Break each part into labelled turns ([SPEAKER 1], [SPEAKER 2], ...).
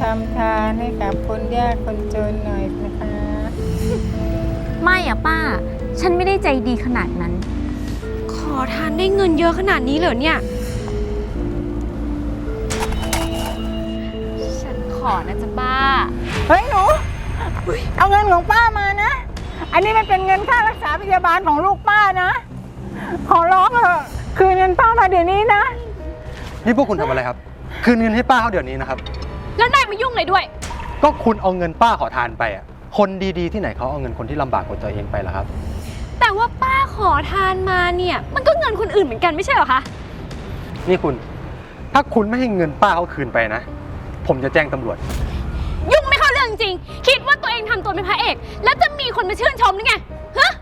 [SPEAKER 1] ทำทานให้กับคนยากคนจนหน่อยนะคะ
[SPEAKER 2] ไม่อะป้า ฉันไม่ได้ใจดีขนาดนั้น
[SPEAKER 3] ขอทานได้เงินเยอะขนาดนี้เหรอเนี่ย
[SPEAKER 2] ฉันขอนะจ๊ะป้า
[SPEAKER 1] เฮ้ยหนู เอาเงินของป้ามานะ อันนี้มันเป็นเงินค่ารักษาพยาบาลของลูกป้านะ ขอร้องเถอะคืนเงินป้ามาเดี๋ยวนี้นะ
[SPEAKER 4] นี่พวกคุณทำอะไรครับ คืนเงินให้ป้าเขาเดี๋ยวนี้นะครับ
[SPEAKER 3] แล้วนายมายุ่งอะไรด้วย
[SPEAKER 4] ก็คุณเอาเงินป้าขอทานไปอะ คนดีๆ ที่ไหนเขาเอาเงินคนที่ลำบากกว่าตัวเองไปล่ะครับ
[SPEAKER 3] แต่ว่าป้าขอทานมาเนี่ย มันก็เงินคนอื่นเหมือนกันไม่ใช่เหรอคะ
[SPEAKER 4] นี่คุณ ถ้าคุณไม่ให้เงินป้าเขาคืนไปนะ ผมจะแจ้งตำรวจ
[SPEAKER 3] ยุ่งไม่เข้าเรื่องจริง คิดว่าตัวเองทำตัวเป็นพระเอก แล้วจะมีคนมาชื่นชมหรือไงฮะ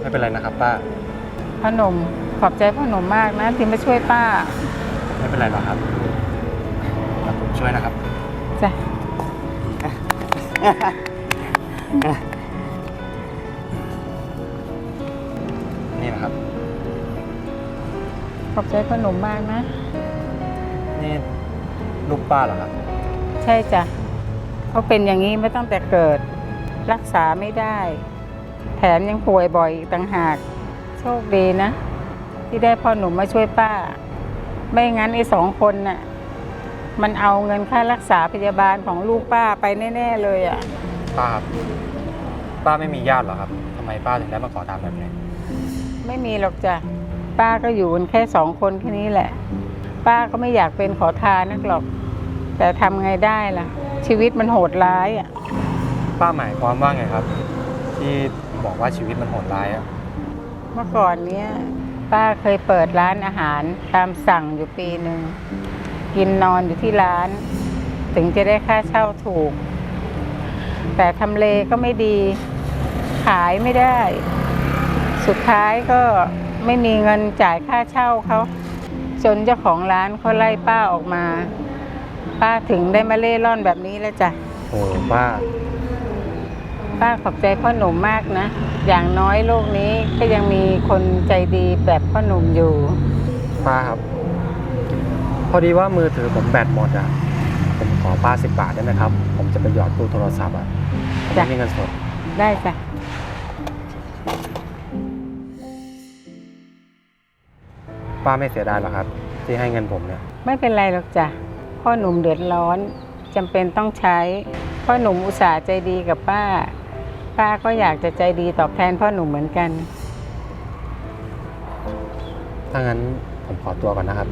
[SPEAKER 4] ไม่เป็นไรนะครับป้า
[SPEAKER 1] พ่อหนุ่ม ขอบใจพ่อหนุ่มมากนะ ที่มาช่วยป้า
[SPEAKER 4] ไม่เป็นไรหรอกครับเดี๋ยวผมช่วยนะครับ
[SPEAKER 1] จ้ะ
[SPEAKER 4] นี่นะครับ
[SPEAKER 1] ขอบใจพ่อหนุ่มมากนะ
[SPEAKER 4] นี่ลูกป้าเหรอครับ
[SPEAKER 1] ใช่จ้ะเขาเป็นอย่างนี้มาตั้งแต่เกิด รักษาไม่ได้ แถมยังป่วยบ่อยอีกต่างหาก โชคดีนะ ที่ได้พ่อหนุ่มมาช่วยป้า ไม่งั้นไอ้สองคนน่ะมันเอาเงินค่ารักษาพยาบาลของลูกป้าไปแน่ ๆ เลยอะ
[SPEAKER 4] ป้าครับป้าไม่มีญาติเหรอครับทำไมป้าถึงได้มาขอทานแบบนี้
[SPEAKER 1] ไม่มีหรอกจ้ะป้าก็อยู่กันแค่สองคนแค่นี้แหละ ป้าก็ไม่อยากเป็นขอทานนักหรอก แต่ทำไงได้ล่ะ ชีวิตมันโหดร้ายอะ
[SPEAKER 4] ป้าหมายความว่าไงครับ ที่บอกว่าชีวิตมันโหดร้ายอะ
[SPEAKER 1] เมื่อก่อนเนี้ย ป้าเคยเปิดร้านอาหารตามสั่งอยู่ปีหนึ่ง กินนอนอยู่ที่ร้าน ถึงจะได้ค่าเช่าถูก แต่ทำเลก็ไม่ดี ขายไม่ได้ สุดท้ายก็ไม่มีเงินจ่ายค่าเช่าเขาจนเจ้าของร้านเขาไล่ป้าออกมา ป้าถึงได้มาเล่ร่อนแบบนี้แล้วจ้ะ
[SPEAKER 4] โอ้ป้า
[SPEAKER 1] ป้าขอบใจพ่อหนุ่มมากนะ อย่างน้อยโลกนี้ก็ยังมีคนใจดีแบบพ่อหนุ่มอยู่
[SPEAKER 4] ป้าครับ พอดีว่ามือถือผมแบตหมดอะ ผมขอป้าสิบบาทได้ไหมครับ ผมจะไปหยอดตู้โทรศัพท์อะผม
[SPEAKER 1] จ้ะ
[SPEAKER 4] ไม่มีเงินสด
[SPEAKER 1] ได้จ้ะ
[SPEAKER 4] ป้าไม่เสียดายหรอครับ ที่ให้เงินผมเนี่ย
[SPEAKER 1] ไม่เป็นไรหรอกจ้ะ พ่อหนุ่มเดือดร้อนจำเป็นต้องใช้ พ่อหนุ่มอุตส่าห์ใจดีกับป้า ป้าก็อยากจะใจดีตอบแทนพ่อหนุ่มเหมือนกัน
[SPEAKER 4] ถ้างั้นผมขอตัวก่อนนะครับ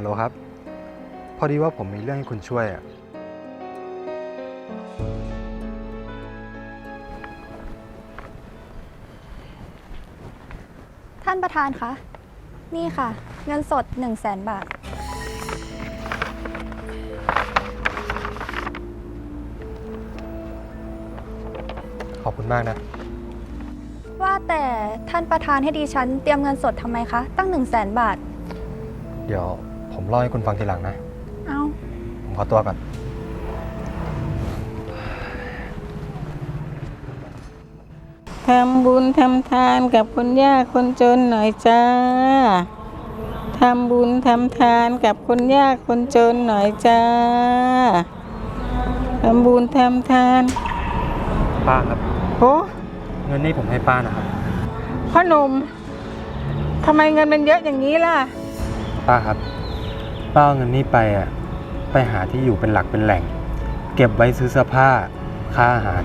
[SPEAKER 4] ฮัลโหลครับ พอดีว่าผมมีเรื่องให้คุณช่วยอะ
[SPEAKER 5] ท่านประธานคะ นี่ค่ะ เงินสด 1 0 0 0 0แสนบาท
[SPEAKER 4] ขอบคุณมากนะ
[SPEAKER 5] ว่าแต่ท่านประธานให้ดิฉันเตรียมเงินสดทำไมคะ ตั้ง 1 0 0 0 0แสนบาท
[SPEAKER 4] เดี๋ยว ผมเล่าให้คุณฟังทีหลังนะ
[SPEAKER 5] เอา
[SPEAKER 4] ผมขอตัวก่อน
[SPEAKER 1] ทำบุญทำทานกับคนยากคนจนหน่อยจ้า ทำบุญทำทานกับคนยากคนจนหน่อยจ้า ทำบุญทำทาน
[SPEAKER 4] ป้าครับ
[SPEAKER 1] โอ้
[SPEAKER 4] เงินนี่ผมให้ป้านะครับ
[SPEAKER 1] พ่อหนุ่มทำไมเงินมันเยอะอย่างนี้ล่ะ
[SPEAKER 4] ป้าครับ ป้าเอาเงินนี่ไปอะไปหาที่อยู่เป็นหลักเป็นแหล่ง เก็บไว้ซื้อเสื้อผ้า ค่าอาหาร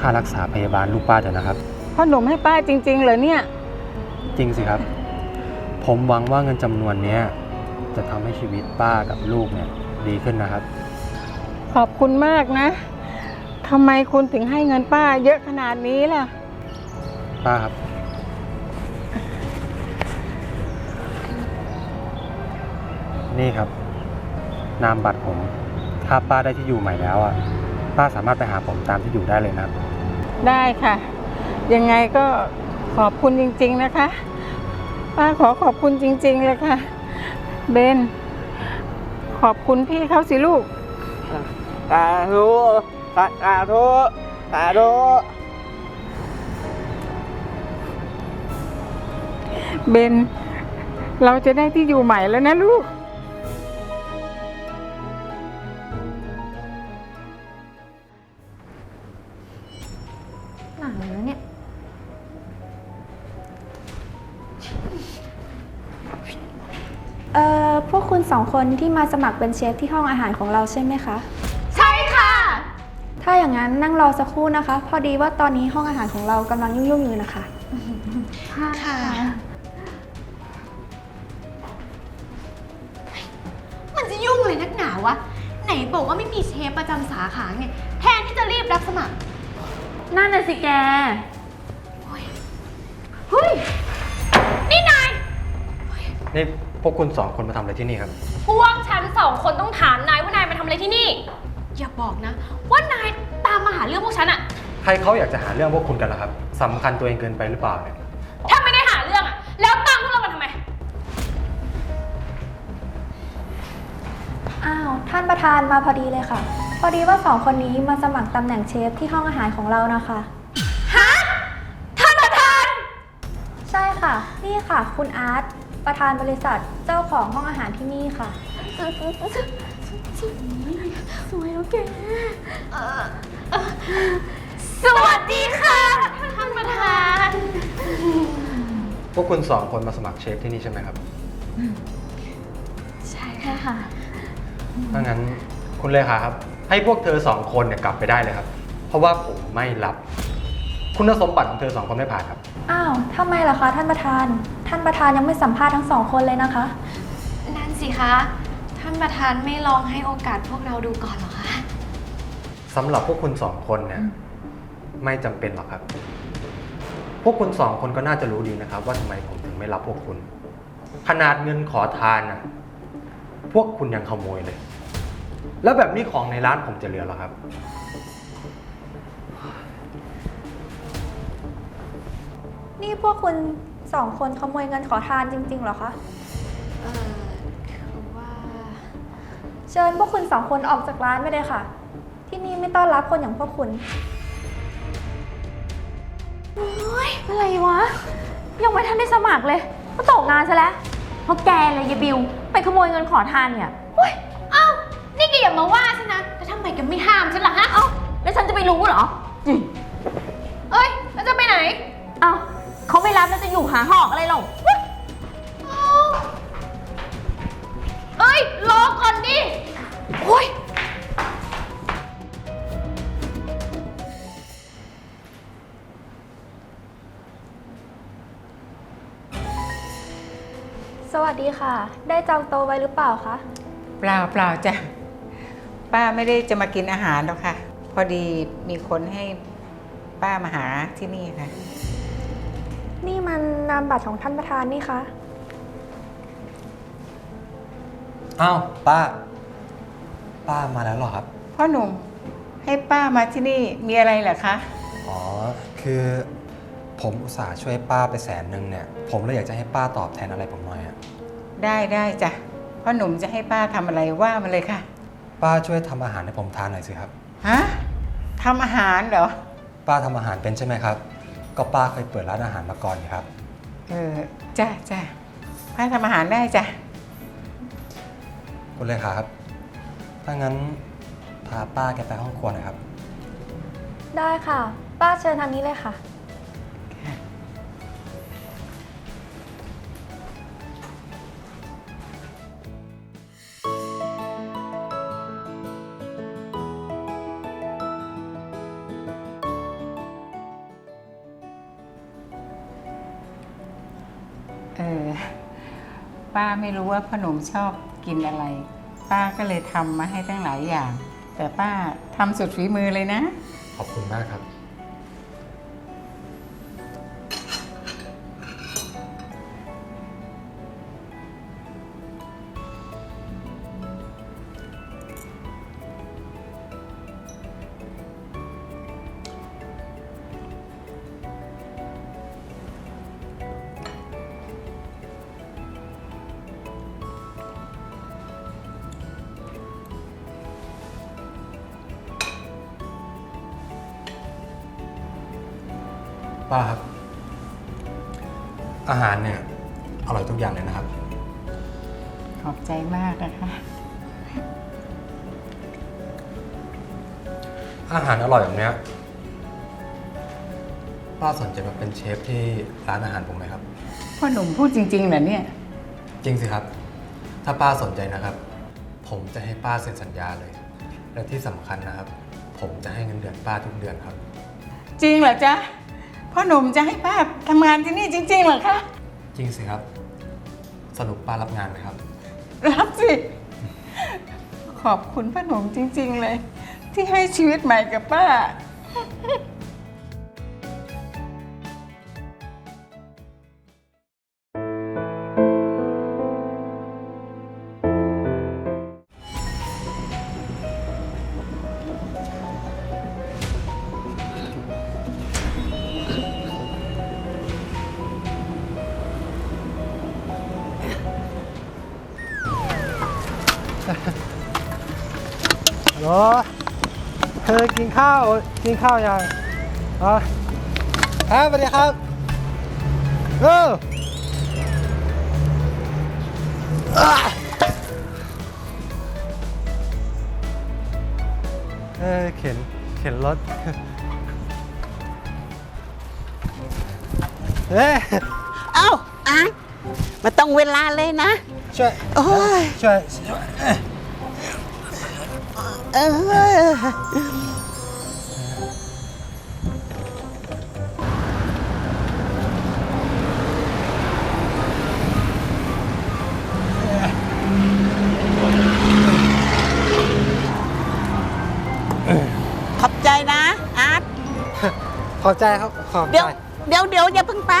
[SPEAKER 4] ค่ารักษาพยาบาลลูกป้าเถอะนะครับ
[SPEAKER 1] พ่อหนุ่มให้ป้าจริง ๆ เหรอเนี่ย
[SPEAKER 4] จริงสิครับ ผมหวังว่าเงินจำนวนเนี้ยจะทำให้ชีวิตป้ากับลูกเนี่ยดีขึ้นนะครับ
[SPEAKER 1] ขอบคุณมากนะทำไมคุณถึงให้เงินป้าเยอะขนาดนี้ล่ะ
[SPEAKER 4] ป้าครับ นี่ครับ นามบัตรผม ถ้าป้าได้ที่อยู่ใหม่แล้วอะ ป้าสามารถไปหาผมตามที่อยู่ได้เลยนะครับ
[SPEAKER 1] ได้ค่ะ ยังไงก็ขอบคุณจริง ๆนะคะ ป้าขอขอบคุณจริง ๆ เลยค่ะ เบน ขอบคุณพี่เขาสิลูก
[SPEAKER 6] สาธุสาสาธุสาธุ
[SPEAKER 1] เบน เราจะได้ที่อยู่ใหม่แล้วนะลูก
[SPEAKER 7] สองคนที่มาสมัครเป็นเชฟที่ห้องอาหารของเราใช่ไหมคะ
[SPEAKER 3] ใช่ค่ะ
[SPEAKER 7] ถ้าอย่างนั้นนั่งรอสักครู่นะคะ พอดีว่าตอนนี้ห้องอาหารของเรากำลังยุ่งๆอยู่นะคะ
[SPEAKER 3] ค่ะ มันจะยุ่งเลยนักหนาวะ ไหนบอกว่าไม่มีเชฟประจำสาขาไงแทนที่จะรีบรับสมัคร
[SPEAKER 2] นั่นน่ะสิแก
[SPEAKER 3] เฮ้ย นี่นาย
[SPEAKER 4] นี่ พวกคุณสองคนมาทำอะไรที่นี่ครับ
[SPEAKER 3] พวกฉันสองคนต้องถามนายว่านายมาทำอะไรที่นี่ อย่าบอกนะ ว่านายตามมาหาเรื่องพวกฉันอะ
[SPEAKER 4] ใครเขาอยากจะหาเรื่องพวกคุณกันล่ะครับสำคัญตัวเองเกินไปหรือเปล่าเนี่ย
[SPEAKER 3] ถ้าไม่ได้หาเรื่องอะแล้วตามพวกเรามาทำไม
[SPEAKER 7] อ้าว ท่านประธานมาพอดีเลยค่ะ พอดีว่าสองคนนี้มาสมัครตำแหน่งเชฟที่ห้องอาหารของเรานะคะ
[SPEAKER 3] ฮะ ท่านประธาน
[SPEAKER 7] ใช่ค่ะ นี่ค่ะ คุณอาร์ต ประธานบริษัทเจ้าของห้องอาหารที่นี่ค่ะ
[SPEAKER 3] สวยแล้วแกสวัสดีค่ะ ท่านประธาน
[SPEAKER 4] พวกคุณสองคนมาสมัครเชฟที่นี่ใช่ไหมครับ
[SPEAKER 3] ใช่ค่ะ
[SPEAKER 4] ถ้างั้นคุณเลขาครับ ให้พวกเธอสองคนเนี่ยกลับไปได้เลยครับ เพราะว่าผมไม่รับ คุณสมบัติของเธอสองคนไม่ผ่านครับ
[SPEAKER 7] อ้าวทำไมล่ะคะท่านประธาน ท่านประธานยังไม่สัมภาษณ์ทั้งสองคนเลยนะคะ
[SPEAKER 3] นั่นสิคะ ท่านประธานไม่ลองให้โอกาสพวกเราดูก่อนเหรอคะ
[SPEAKER 4] สำหรับพวกคุณสองคนเนี่ยไม่จำเป็นหรอกครับ พวกคุณสองคนก็น่าจะรู้ดีนะครับ ว่าทำไมผมถึงไม่รับพวกคุณ ขนาดเงินขอทานน่ะ พวกคุณยังขโมยเลย แล้วแบบนี้ของในร้านผมจะเหลือเหรอครับ
[SPEAKER 7] นี่พวกคุณสองคนขโมยเงินขอทานจริง ๆ เหรอคะ
[SPEAKER 3] เออคือว่า
[SPEAKER 7] เชิญพวกคุณสองคนออกจากร้านไปเลยค่ะ ที่นี่ไม่ต้อนรับคนอย่างพวกคุณ
[SPEAKER 2] อะไรวะ ยังไม่ทันได้สมัครเลย ก็ตกงานซะแล้วเพราะแกเลยยายบิว ไปขโมยเงินขอทานเนี่ย
[SPEAKER 3] เอ้า นี่แกอย่ามาว่าฉันนะแล้วทำไมแกไม่ห้ามฉันล่ะฮะ เอ้า
[SPEAKER 2] แล้วฉันจะไปรู้เหรออืม
[SPEAKER 3] เอ้ยแล้วจะไปไหน
[SPEAKER 2] เอ้า เขาไม่รับแล้วจะอยู่หาหอกอะไรหรอก
[SPEAKER 3] เอ้าเอ้ยรอก่อนดิ โอ้ย
[SPEAKER 7] สวัสดีค่ะ ได้จองโต๊ะไว้หรือเปล่าคะ
[SPEAKER 1] เปล่าเปล่าจ้ะป้าไม่ได้จะมากินอาหารหรอกค่ะ พอดีมีคนให้ป้ามาหาที่นี่ค่ะ
[SPEAKER 7] นี่มันนามบัตรของท่านประธานนี่คะ
[SPEAKER 4] อ้าวป้า ป้ามาแล้วเหรอครับ
[SPEAKER 1] พ่อหนุ่มให้ป้ามาที่นี่มีอะไรเหรอคะ
[SPEAKER 4] อ๋อ คือผมอุตส่าห์ช่วยป้าไปแสนหนึ่งเนี่ย ผมเลยอยากจะให้ป้าตอบแทนอะไรผมหน่อยอะ
[SPEAKER 1] ได้ได้จ้ะพ่อหนุ่มจะให้ป้าทำอะไรว่ามาเลยค่ะ
[SPEAKER 4] ป้าช่วยทำอาหารให้ผมทานหน่อยสิครับ
[SPEAKER 1] ฮะทำอาหารเหรอ
[SPEAKER 4] ป้าทำอาหารเป็นใช่ไหมครับ ก็ป้าเคยเปิดร้านอาหารมาก่อนนี่ครับ
[SPEAKER 1] เออจ้ะจ้ะป้าทำอาหารได้จ้ะ
[SPEAKER 4] คุณเลขาครับ ถ้างั้นพาป้าแกไปห้องครัวหน่อยครับ
[SPEAKER 7] ได้ค่ะ ป้าเชิญทางนี้เลยค่ะ
[SPEAKER 1] เออป้าไม่รู้ว่าพ่อหนุ่มชอบกินอะไร ป้าก็เลยทำมาให้ตั้งหลายอย่าง แต่ป้าทำสุดฝีมือเลยนะ
[SPEAKER 4] ขอบคุณมากครับ
[SPEAKER 8] ป้าครับ อาหารเนี่ยอร่อยทุกอย่างเลยนะครับ
[SPEAKER 1] ขอบใจมากนะคะ
[SPEAKER 8] อาหารอร่อยแบบเนี้ยป้าสนใจมาเป็นเชฟที่ร้านอาหารผมไหมครับ
[SPEAKER 1] พ่อหนุ่มพูดจริงๆเหรอเนี่ย
[SPEAKER 8] จริงสิครับ ถ้าป้าสนใจนะครับ ผมจะให้ป้าเซ็นสัญญาเลย และที่สำคัญนะครับ ผมจะให้เงินเดือนป้าทุกเดือนครับ
[SPEAKER 1] จริงเหรอจ๊ะ พ่อหนุ่มจะให้ป้าทำงานที่นี่จริงๆเหรอคะ
[SPEAKER 8] จริงสิครับ สรุปป้ารับงานไหมครับ
[SPEAKER 1] รับสิ ขอบคุณพ่อหนุ่มจริง ๆ เลย ที่ให้ชีวิตใหม่กับป้า
[SPEAKER 4] เหรอ เธอกินข้าวกินข้าวยังอ๋อครับสวัสดีครับ เอออะเออเข็น เข็นรถ เอ้ย
[SPEAKER 9] เอ้าอะมาต้องเวลาเลยนะ
[SPEAKER 4] ช่วย
[SPEAKER 9] โอ้ย
[SPEAKER 4] ช่วยช่วย
[SPEAKER 9] เออขอบใจนะอาร์ต
[SPEAKER 4] ขอบใจครับ ขอบ
[SPEAKER 9] เดี๋
[SPEAKER 4] ใจ
[SPEAKER 9] ยวเดี๋ยวเดี๋ยวอย่าเพิ่งไป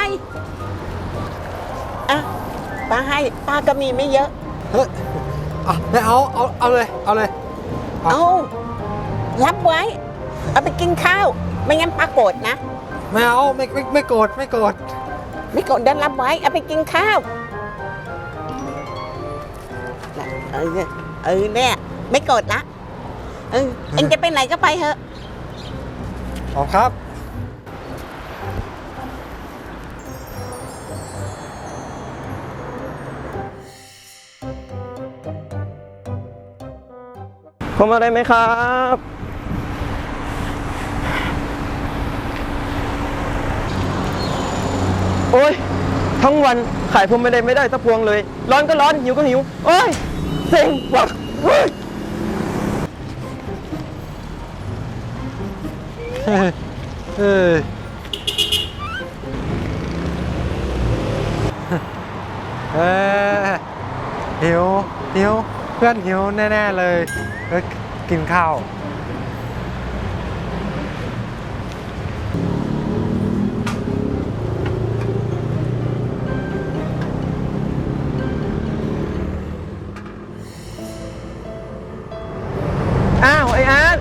[SPEAKER 9] อะป้าให้ป้าก็มีไม่เยอะ
[SPEAKER 4] เฮ้ยอะไม่เอา เอา เอาเลย เอาเลย เอา
[SPEAKER 9] เอารับไว้ เอาไปกินข้าว ไม่งั้นป้าโกรธนะ
[SPEAKER 4] ไม่เอาไม่ไม่ไม่โกรธไม่โกรธ
[SPEAKER 9] ไม่โกรธเดินรับไว้ เอาไปกินข้าวน่ะเออเออเนี่ยไม่โกรธละเออเอ็งจะไปไหนก็ไปเถอะ
[SPEAKER 4] ขอบครับ
[SPEAKER 6] มอะไรไหมครับ โอ้ย ทั้งวันขายผมไม่ได้ไม่ได้สักพวงเลย ร้อนก็ร้อน หิวก็หิว โอ้ยเซ็งว่ะเฮ้ย
[SPEAKER 4] เออเออหิวหิวเพื่อนหิวแน่ ๆ เลยเออกินข้าว
[SPEAKER 6] อ้าว ไอ้อาร์ต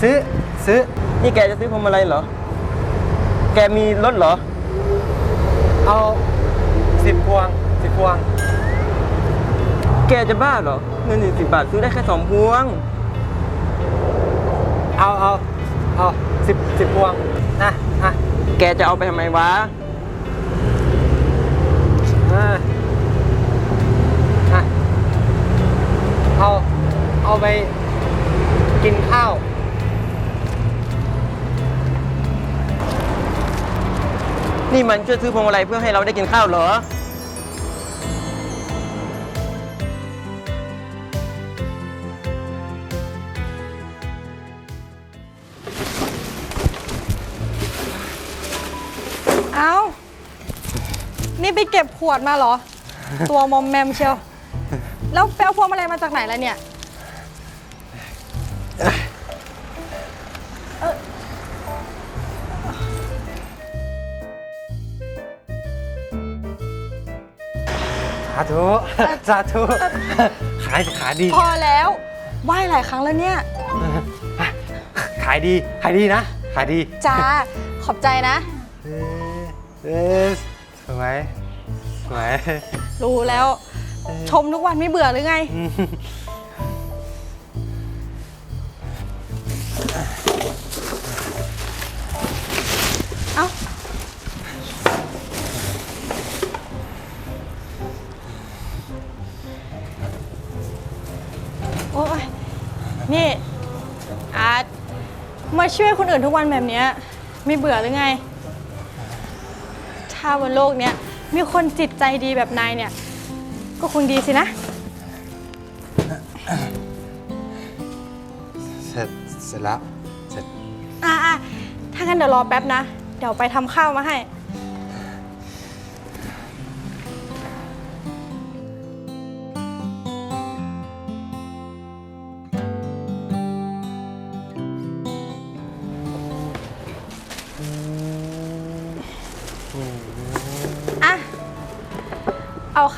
[SPEAKER 4] ซื้อ ซื้อ
[SPEAKER 6] นี่แกจะซื้อผมอะไรเหรอ แกมีรถเหรอ
[SPEAKER 4] เอาสิบพวงสิบพวง
[SPEAKER 6] แกจะบ้าเหรอ เงินสิบบาทซื้อได้แค่สองพวง
[SPEAKER 4] เอาเอาเอาสิบสิบพวงนะอะ
[SPEAKER 6] แกจะเอาไปทำไมวะ
[SPEAKER 4] อะอะเอาเอาไปกินข้าว
[SPEAKER 6] นี่มันช่วยซื้อพวงมาลัยเพื่อให้เราได้กินข้าวเหรอ
[SPEAKER 5] ก็บขวดมาเหรอ ตัวมอมแมมเชียว แล้วแปลพวงมาลัยมาจากไหนล่ะเนี่ย
[SPEAKER 4] สาธุ สาธุ ขายขายดี
[SPEAKER 5] พอแล้วไหว้หลายครั้งแล้วเนี่ย
[SPEAKER 4] ขายดี ขายดีนะ ขายดี
[SPEAKER 5] จ้า ขอบใจนะ
[SPEAKER 4] เอ๊ะเอ๊ะสวย ไหว
[SPEAKER 5] รู้แล้ว ชมทุกวันไม่เบื่อหรือไง เอ้า โอ้ยนี่ อาร์ตมาช่วยคนอื่นทุกวันแบบนี้ไม่เบื่อหรือไง ถ้าบนโลกเนี้ย มีคนจิตใจดีแบบนายเนี่ย ก็คงดีสินะ
[SPEAKER 4] เสร็จเสร็จแล้ว เสร็จ
[SPEAKER 5] อะอะถ้างั้นเดี๋ยวรอแป๊บนะ เดี๋ยวไปทำข้าวมาให้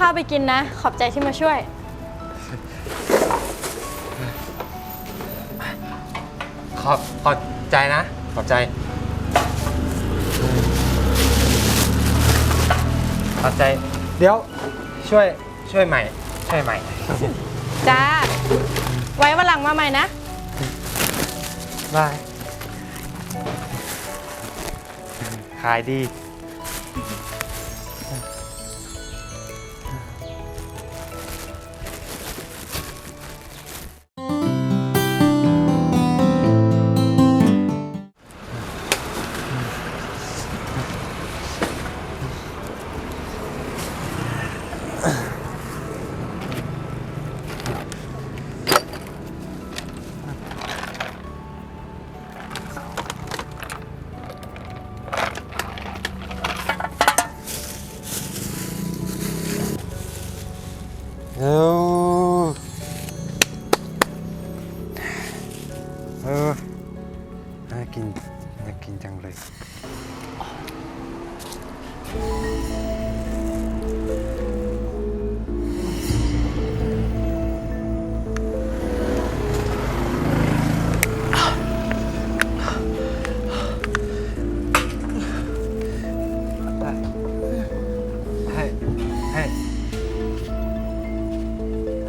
[SPEAKER 5] ข้าวไปกินนะ ขอบใจที่มาช่วย
[SPEAKER 4] ขอบขอบใจนะ ขอบใจ ขอบใจ เดี๋ยวช่วยช่วยใหม่ ช่วยใหม่
[SPEAKER 5] จ้า ไว้วันหลังมาใหม่นะ
[SPEAKER 4] บายขายดี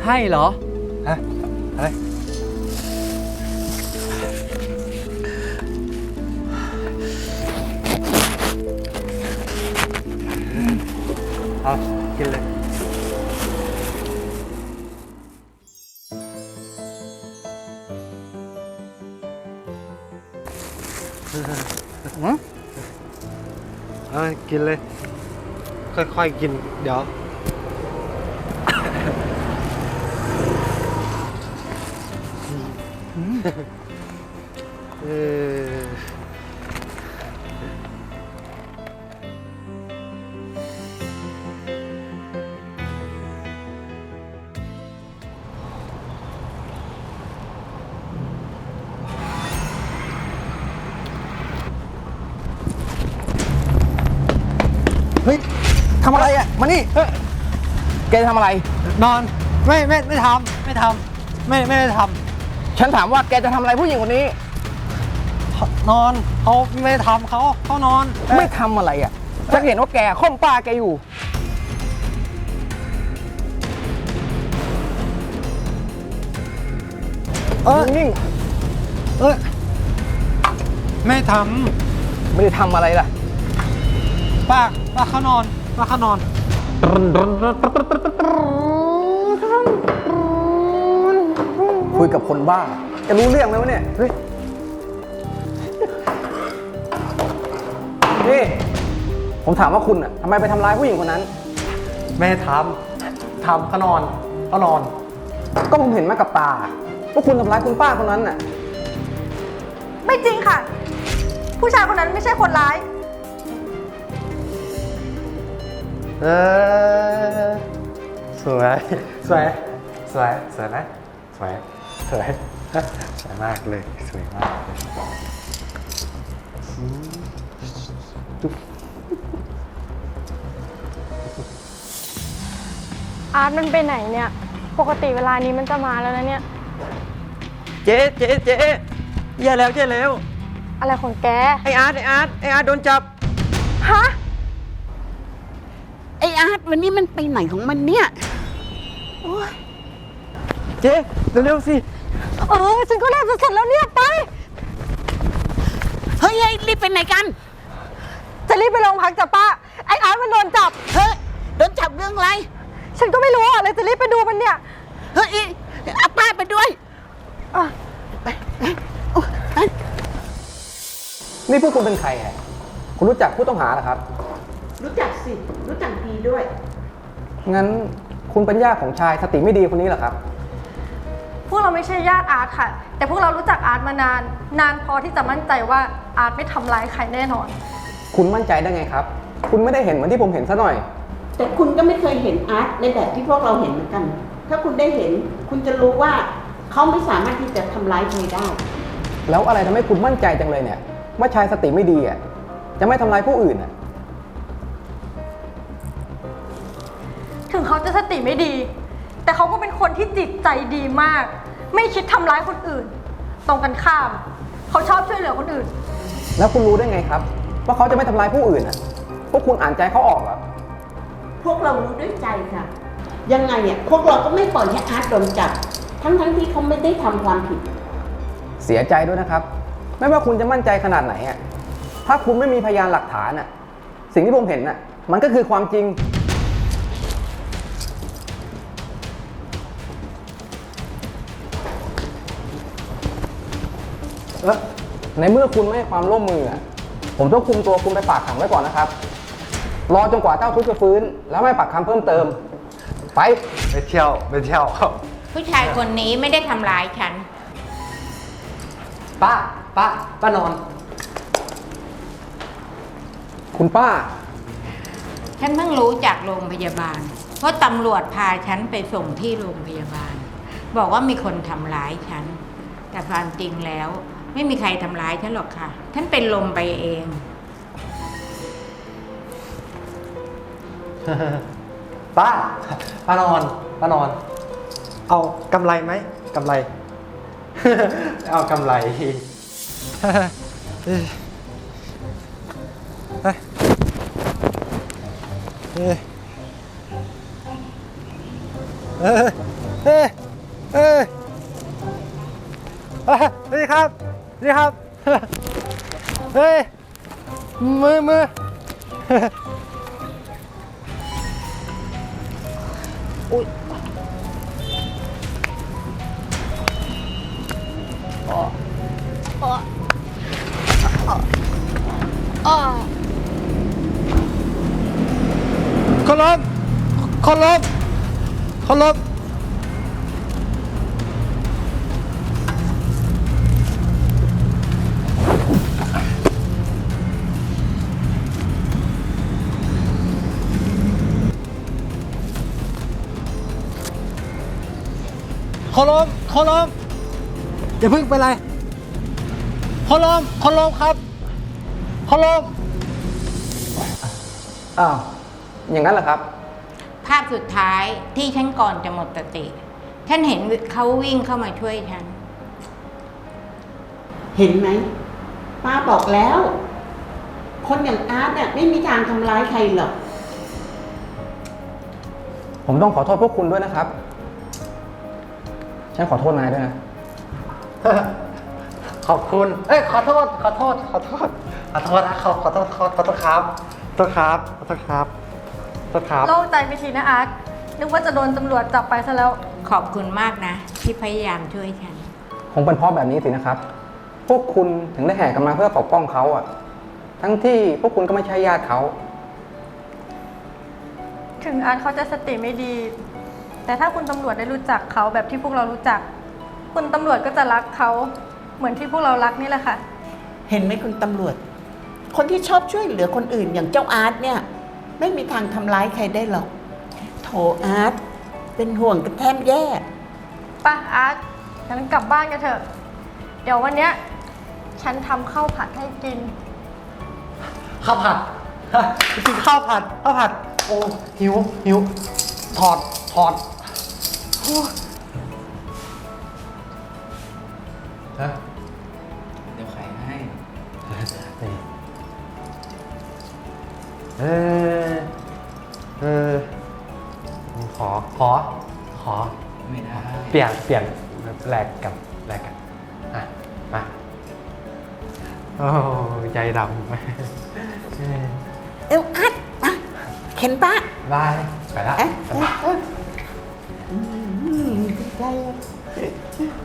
[SPEAKER 4] ให้
[SPEAKER 6] เหรอ
[SPEAKER 4] ฮะอะไรเอากินเลย เอากินเลย ค่อยๆกิน เดี๋ยว เออ
[SPEAKER 6] เฮ้ยทำอะไรอะ มานี่แกจะทำอะไร
[SPEAKER 10] นอน ไม่ไม่ไม่ทำไม่ทำไม่ไม่ได้ท
[SPEAKER 6] ฉันถามว่าแกจะทำอะไรผู้หญิงคนนี้ำ
[SPEAKER 10] นอนเขาไม่ได้ทำเขาเขานอน
[SPEAKER 6] ไม่ทำอะไรอะฉันเห็นว่าแกค่อมป้าแกอยู่
[SPEAKER 10] เออ
[SPEAKER 6] นิ่ง
[SPEAKER 10] เออไม่ท
[SPEAKER 6] ๆไม่ได้ทำอะไรล่ะำ
[SPEAKER 10] ป้าป้าเขานอนป้าเขานอน
[SPEAKER 6] คุ ยกับคนบ้า จะรู้เรื่องไหมวะเนี่ย เฮ้ย นี่ ผมถามว่าคุณอะทำไมไปทำร้ายผู้หญิงคนนั้น
[SPEAKER 10] ไม่ได้ทำทำเขานอนเขานอน
[SPEAKER 6] ก็ผมเห็นมากับตาว่าคุณทำร้ายคุณป้าคนนั้นน่ะ
[SPEAKER 5] ไม่จริงค่ะ ผู้ชายคนนั้นไม่ใช่คนร้าย
[SPEAKER 4] เออสวย สวย สวย สวยไหมสวย สวย สวยมากเลย สวยมากเลย
[SPEAKER 5] อาร์ตมันไปไหนเนี่ย ปกติเวลานี้มันจะมาแล้วนะเนี่ย
[SPEAKER 6] เจ๊เจ๊เจ๊แย่แล้วแย่แล้ว
[SPEAKER 5] อะไรของแก
[SPEAKER 6] ไออาร์ตไออาร์ตไออาร์ตโดนจับ
[SPEAKER 5] ฮะ
[SPEAKER 9] ไออาร์ตวันนี้มันไปไหนของมันเนี่ย
[SPEAKER 6] เจ๊เร็วๆสิ
[SPEAKER 5] เออฉันก็เล่นสดๆแล้วเนี่ยไป
[SPEAKER 9] เฮ้ยเฮ้ยรีบไปไหนกัน
[SPEAKER 5] จะรีบไปโรงพักจับป้า ไออาร์ตมันโดนจับ
[SPEAKER 9] เฮ้ยโดนจับเรื่องอะไร
[SPEAKER 5] ฉันก็ไม่รู้อะเลยจะรีบไปดูมันเนี่ย
[SPEAKER 9] เฮ้ยเอาป้าไปด้วย
[SPEAKER 5] อะ
[SPEAKER 9] ไปไปโอ้ไป
[SPEAKER 11] นี่พวกคุณเป็นใครฮะคุณรู้จักผู้ต้องหาเหรอครับ
[SPEAKER 9] รู้จักสิ รู้จักดีด้วย
[SPEAKER 11] งั้นคุณเป็นญาติของชายสติไม่ดีคนนี้เหรอครับ
[SPEAKER 5] พวกเราไม่ใช่ญาติอาร์ตค่ะ แต่พวกเรารู้จักอาร์ตมานาน นานพอที่จะมั่นใจว่าอาร์ตไม่ทำร้ายใครแน่นอน
[SPEAKER 11] คุณมั่นใจได้ไงครับ คุณไม่ได้เห็นเหมือนที่ผมเห็นซะหน่อย
[SPEAKER 9] แต่คุณก็ไม่เคยเห็นอาร์ตในแบบที่พวกเราเห็นเหมือนกัน ถ้าคุณได้เห็นคุณจะรู้ว่าเขาไม่สามารถที่จะทำร้ายใครได้
[SPEAKER 11] แล้วอะไรทำให้คุณมั่นใจจังเลยเนี่ยว่าชายสติไม่ดีอะจะไม่ทำร้ายผู้อื่นอะ
[SPEAKER 5] ถึงเขาจะสติไม่ดี แต่เขาก็เป็นคนที่จิตใจดีมาก ไม่คิดทำร้ายคนอื่น ตรงกันข้าม เขาชอบช่วยเหลือคนอื่น
[SPEAKER 11] แล้วคุณรู้ได้ไงครับ ว่าเขาจะไม่ทำร้ายผู้อื่นอะพวกคุณอ่านใจเขาออกเหรอ
[SPEAKER 9] พวกเรารู้ด้วยใจค่ะ ยังไงเนี่ยพวกเราก็ไม่ปล่อยให้อาร์ตโดนจับ ทั้งๆที่เขาไม่ได้ทำความผิด
[SPEAKER 11] เสียใจด้วยนะครับ ไม่ว่าคุณจะมั่นใจขนาดไหนอะถ้าคุณไม่มีพยานหลักฐานอะสิ่งที่ผมเห็นอะมันก็คือความจริง เออในเมื่อคุณไม่ให้ความร่วมมืออะผมต้องคุมตัวคุณไปฝากขังไว้ก่อนนะครับ รอจนกว่าเจ้าทุกข์จะฟื้น แล้วไม่ปักคำเพิ่มเติม ไป
[SPEAKER 4] ไปเที่ยวไปเที่ยว
[SPEAKER 12] ผู้ชายคนนี้ไม่ได้ทำร้ายฉัน
[SPEAKER 11] ป้า ป้า ป้านอน คุณป้า
[SPEAKER 12] ฉันเพิ่งรู้จากโรงพยาบาล เพราะตำรวจพาฉันไปส่งที่โรงพยาบาล บอกว่ามีคนทำร้ายฉัน แต่ความจริงแล้ว ไม่มีใครทำร้ายฉันหรอกค่ะ ฉันเป็นลมไปเอง
[SPEAKER 4] ป้า ป้านอน ป้านอน เอากำไรไหมกำไร เอากำไร
[SPEAKER 10] เอ้ยเอ้ยเอ้ยเอ้ยอะสวัสดีครับ สวัสดีครับ เฮ้ย มือมือคนล้มคนล้มคนล้มคนล้มคนล้ มอย่าเพิ่งเป็นไรคนล้มคนล้มครับคนล้ม
[SPEAKER 11] อ้าวอย่างนั้นเหรอครับ
[SPEAKER 12] ภาพสุดท้ายที่ฉันก่อนจะหมดสติ ฉันเห็นเขาวิ่งเข้ามาช่วยฉัน
[SPEAKER 9] เห็นไหมป้าบอกแล้ว คนอย่างอาร์ตเนี่ยไม่มีทางทำร้ายใครหรอก
[SPEAKER 11] ผมต้องขอโทษพวกคุณด้วยนะครับ ฉันขอโทษนายด้วยนะ
[SPEAKER 4] ขอบคุณ เอ้ยขอโทษ ขอโทษ ขอโทษ ขอโทษนะขอขอโทษขอขอโทษครับขอโทษครับขอโทษครับขอโทษครับ
[SPEAKER 5] โล่งใจไปทีนะอาร์ตนึกว่าจะโดนตำรวจจับไปซะแล้ว
[SPEAKER 12] ขอบคุณมากนะ ที่พยายามช่วยฉัน
[SPEAKER 11] คงเป็นเพราะแบบนี้สินะครับ พวกคุณถึงได้แห่กันมาเพื่อปกป้องเขาอะ ทั้งที่พวกคุณก็ไม่ใช่ญาติเขา
[SPEAKER 5] ถึงอาร์ตเขาจะสติไม่ดี แต่ถ้าคุณตำรวจได้รู้จักเขาแบบที่พวกเรารู้จัก คุณตำรวจก็จะรักเขาเหมือนที่พวกเรารักนี่แหละค่ะ
[SPEAKER 9] เห็นไหมคุณตำรวจ คนที่ชอบช่วยเหลือคนอื่นอย่างเจ้าอาร์ตเนี่ย ไม่มีทางทำร้ายใครได้หรอก โถอาร์ตเป็นห่วงกันแทบแย่
[SPEAKER 5] ไป้าอาร์ตงั้นกลับบ้านกันเถอะ เดี๋ยววันเนี้ยฉันทำข้าวผัดให้กิน
[SPEAKER 4] ข้าวผัดกินข้าวผัดข้าวผัด โอ้หิวหิวถอดถอด ฮะ
[SPEAKER 11] เดี๋ยวไขให้
[SPEAKER 4] นี่เออเออขอ ขอ ขอ
[SPEAKER 11] ไม่ได้
[SPEAKER 4] เปลี่ยน เปลี่ยนแลกกันแลกกันอะ มา โอ้ใจดำเออ
[SPEAKER 9] เอ้าอาร์ตมาเข็นป้า
[SPEAKER 4] บาย ไปละ
[SPEAKER 9] เอ๊ะ
[SPEAKER 4] ไปละ
[SPEAKER 9] เอ๊ะ Bye.